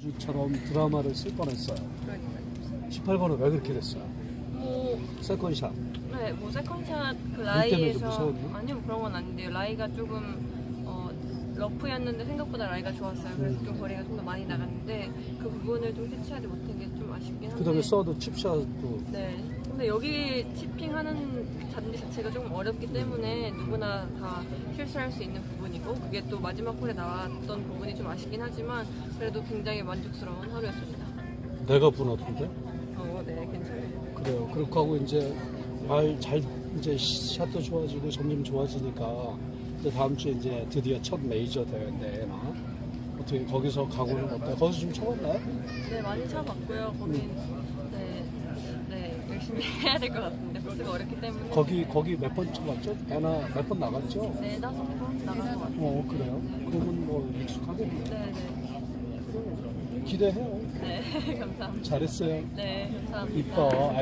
주처럼 드라마를 쓸 뻔했어요. 그러니까요. 18번은 왜 그렇게 됐어요? 뭐, 세컨샷. 네, 뭐 세컨샷 그 라이에서 무서웠나? 아니요 뭐 그런 건 아닌데요. 라이가 조금 어, 러프였는데 생각보다 라이가 좋았어요. 그래서 음. 좀 거리가 좀 더 많이 나갔는데 그 부분을 좀 캐치하지 못한 게 좀 아쉽긴 한데. 그 다음에 서드 칩샷도 네. 근데 여기 치핑하는 잔디 자체가 조금 어렵기 때문에 누구나 다 실수할 수 있는 부분이고 그게 또 마지막 홀에 나왔던 부분이 좀 아쉽긴 하지만 그래도 굉장히 만족스러운 하루였습니다. 내가 분하던데? 어, 네, 괜찮아요. 그래요. 그렇게 하고 이제 말 잘 이제 샷도 좋아지고 점점 좋아지니까 이제 다음 주에 이제 드디어 첫 메이저 대회인데 나 어떻게 거기서 각오는 어때? 거기서 좀 쳐봤나요? 네, 많이 쳐봤고요. 거긴 네, 네, 열심히 해야 될 것 같은데 코스가 어렵기 때문에 거기 거기 몇 번 쳐봤죠? 애나 몇 번 나갔죠? 네, 다섯 번 나간 것 같아요. 어 그래요? 그러면 뭐 익숙하겠네요. 네, 네. 기대해요. 네, 감사합니다. 잘했어요. 네, 감사합니다. 이뻐.